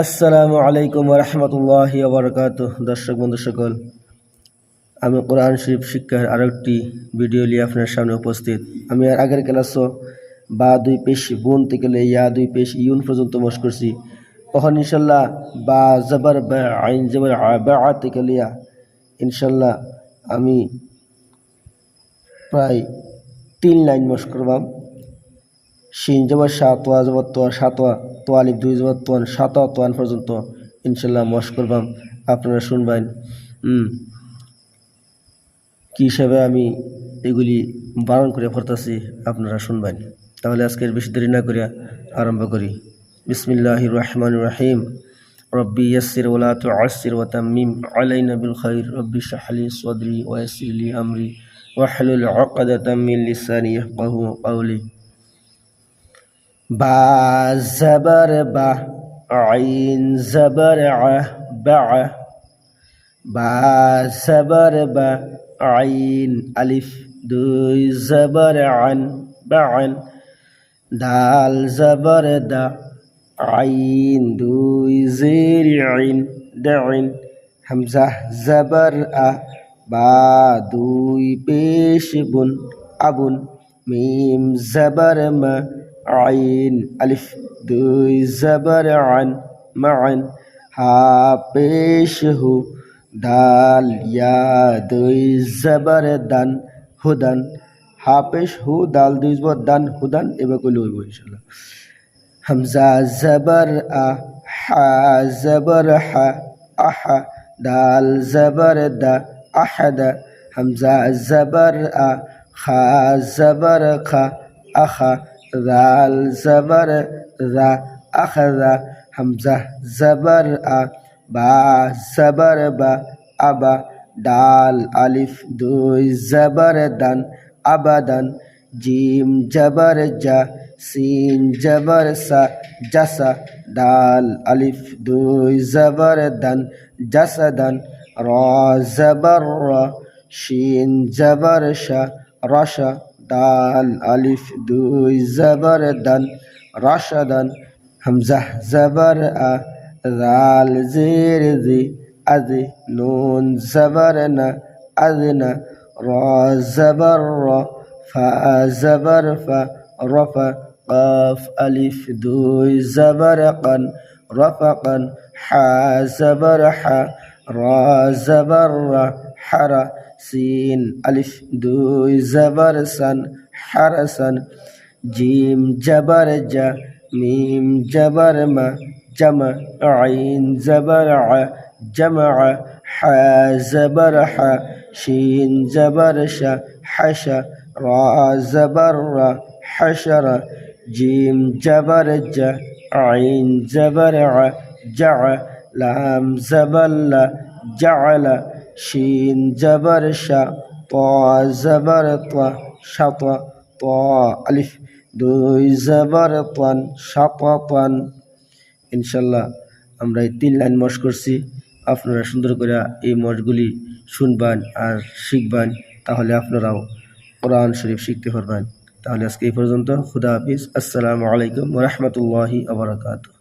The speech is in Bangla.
আসসালামু আলাইকুম রহমতুল্লাহ বরকাত দর্শক, বন্ধু সকল, আমি কোরআন শরীফ শিক্ষার আরও একটি ভিডিও নিয়ে আপনার সামনে উপস্থিত। আমি আর আগের ক্লাসও বা দুই পেশ বোন থেকে ইয়া দুই পেশ ইউন পর্যন্ত মশ করছি। তখন ইনশাল্লাহ বা জবর আইন জবর বা থেকে লিয়া ইনশাল্লাহ আমি প্রায় তিন লাইন মশ করবাম। শিন জবর সাতোয়া জবর তোয়া সাতোয়া তোয়ালিফ দুই জবর তোয়ান সাতোয়া তোয়ান পর্যন্ত ইনশাল্লাহ মশ করবাম। আপনারা শুনবেন কী হিসাবে আমি এগুলি বারণ করে পড়তেছি, আপনারা শুনবেন। তাহলে আজকের বেশি দেরি না করিয়া আরম্ভ করি। বিসমিল্লাহ রহমান রাহিম। রব্বি ইয়াসির ওলা তু আসির ওয়া তামিম আলাইনা বিল খাইর। রব্বি শাহলি সদরি ওয়াসির আমরি। ওয়াহলুল উকদাতাম মিন লিসানি ইয়াফকাহু কাওলি। বা জবর বা, আইন জবর বা বা জবর বা, আইন আলিফ, দুই জবর আন বান দাল জবর দা, আইন, দুই জের আইন দাইন হামজা জবর আ, বা, দুই পেশ বুন আবুন মিম জবর মা আইন আলিফ দুই জবর আন মান হা পেশ হু দাল ইয়া দুই জবর দান হুদান হা পেশ হু দাল দুই জবর দান হুদান এবার কইলে হইব ইনশাআল্লাহ হামজা জবর আ হা জবর হা আহা দাল জবর দা আহাদা হামজা জবর আ খা জবর খা আখা দাল জবর রা আখদা হামজা জবর আ বা জবর বা আবা ডাল আলিফ দুই জবর দান আবাদান জিম জবর জা সিন জবর সা জাসা ডাল আলিফ দুই জবর দান জাসাদান র জবর র শিন জবর শা রসা দাল আলিফ দুই জবর দান রসাদান হামজা জবর আ রাল জের জি আজি নুন জবর না আজনা র জবর র ফা জবর ফা রফা قاف ألف دوي زبر قن رفقا حا زبر حا را زبر را حرا সিন, আলিফ, দুই, জবর, সান হারাসান জিম, জবর, জা, মিম, জবর, মা, জমা, আইন, জবর, আ, জমা হা, জবর, হা, শিন, জবর, শা হাসা রা, জবর, রা হাসরা জিম, জবর, জা, আইন, জবর, আ, জা লাম জবল্লা জালা শিন জবর শা প জবর ত শত প আলিফ। দুই জবর পন শপ পান ইনশাল্লাহ আমরা এই তিন লাইন মশ করছি। আপনারা সুন্দর করে এই মশগুলি শুনবেন আর শিখবেন, তাহলে আপনারাও কোরআন শরীফ শিখতে পারবেন। তাহলে আজকে এই পর্যন্ত, খুদা হাফিজ। আসসালামু আলাইকুম রহমতুল্লাহি আবরকাতু